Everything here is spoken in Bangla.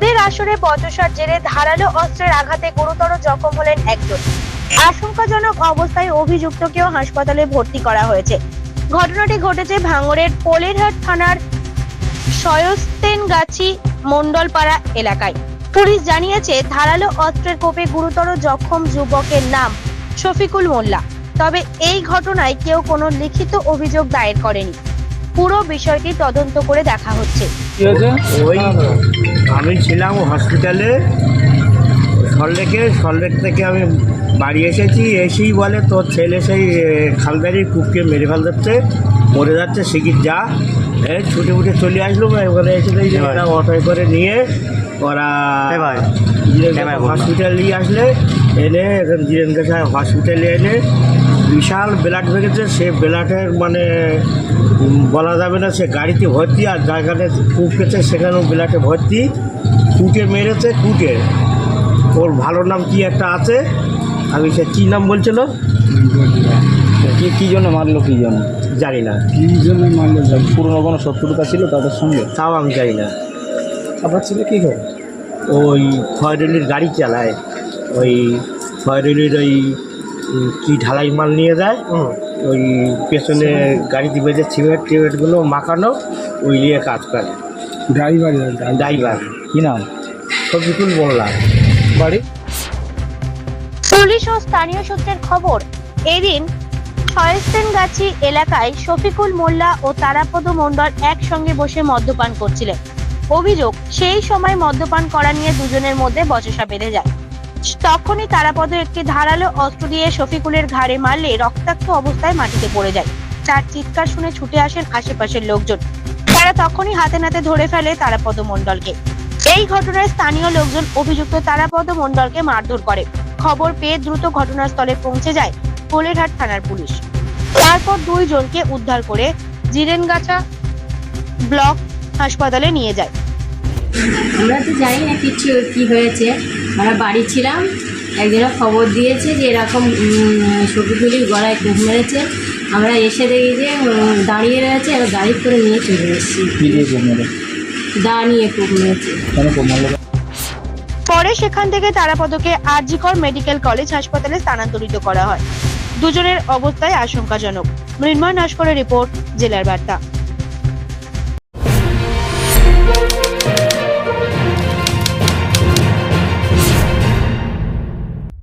মদের আসরে বচসার জেরে ধারালো অস্ত্রের আঘাতে গুরুতর জখম হলেন একজন। আশঙ্কাজনক অবস্থায় অভিযুক্তকেও হাসপাতালে ভর্তি করা হয়েছে। ঘটনাটি ঘটেছে ভাঙড়ের পোলেরহাট থানার সয়স্তেনগাছি মন্ডলপাড়া এলাকায়। পুলিশ জানিয়েছে, ধারালো অস্ত্রের কোপে গুরুতর জখম যুবকের নাম শফিকুল মোল্লা। তবে এই ঘটনায় কেউ কোনো লিখিত অভিযোগ দায়ের করেনি। পুরো বিষয়টি তদন্ত করে দেখা হচ্ছে। ওই আমি ছিলাম হসপিটালে সল্লেকে সল্লেক থেকে আমি বাড়ি এসেছি এসেই বলে তোর ছেলে সেই খালদারি কুককে মেরে ফেল দিচ্ছে মরে যাচ্ছে শিগির যা? এই ছুটে ফুটে চলে আসলো ওখানে এসে যে অটোয় করে নিয়ে ওরা হসপিটাল নিয়ে আসলে এনে এখন জিরেন সাহেব হসপিটালে এনে বিশাল ব্লাড ভেঙেছে সে ব্লাডের মানে বলা যাবে না সে গাড়িতে ভর্তি আর জায়গাতে কূপ গেছে সেখানেও ব্লাডে ভর্তি। কুটে মেরেছে কুটে। ওর ভালো নাম কি একটা আছে? আমি সে কী নাম বলছিল? কি কি জন্য মারলো কী জন্য? জানি না। কী জন্য মারলো পুরনো কোনো শত্রুতা ছিল তাদের সঙ্গে? তাও আমি জানি না। আপনার ছেলে কী করে? ওই ফয়রেলির গাড়ি চালায়। ওই ফয়রেলির ওই কি ঢালাই মাল নিয়ে যায় ওই পেছনে গাড়িতে বেঁধে সিমেন্ট টিমেন্টগুলো মাখানো ওই নিয়ে কাজ করে। Driver driver. কি নাম? শফিকুল মোল্লা। বাড়ি? পুলিশ ও স্থানীয় সূত্রের খবর এদিন ছয়স্তেনগাছি এলাকায় শফিকুল মোল্লা ও তারাপদ মণ্ডল একসঙ্গে বসে মদ্যপান করছিলেন। অভিযোগ সেই সময় মদ্যপান করা নিয়ে দুজনের মধ্যে বচসা বেঁধে যায়। তখনই তারাপদ একটি ধারালো অস্ত্র দিয়ে শফিকুলের ঘাড়ে মারলে রক্তাক্ত অবস্থায় মাটিতে পড়ে যায়। তার চিৎকার শুনে ছুটে আসেন আশেপাশের লোকজন। তারা তখনই হাতে নাতে ধরে ফেলে তারাপদ মণ্ডলকে এই ঘটনায় স্থানীয় লোকজন অভিযুক্ত তারাপদ মণ্ডলকে মারধর করে। খবর পেয়ে দ্রুত ঘটনাস্থলে পৌঁছে যায় কোলেরহাট থানার পুলিশ। তারপর দুইজনকে উদ্ধার করে জিরেনগাছা ব্লক হাসপাতালে নিয়ে যায়। আমরা তো জানি না কিছু কি হয়েছে। আমরা বাড়ি ছিলাম একজনের খবর দিয়েছে যে এরকম সবজিগুলির গলায় কূপ মেরেছে। আমরা এসে দেখি যে দাঁড়িয়ে রয়েছে এবার গাড়ি করে নিয়ে চলে এসেছি। কোপ দাঁড়িয়ে কূপ মেরেছে। পরে সেখান থেকে তারাপদকে আরজিকর মেডিকেল কলেজ হাসপাতালে স্থানান্তরিত করা হয়। দুজনের অবস্থায় আশঙ্কাজনক। মৃন্ময় নস্করের রিপোর্ট জেলার বার্তা।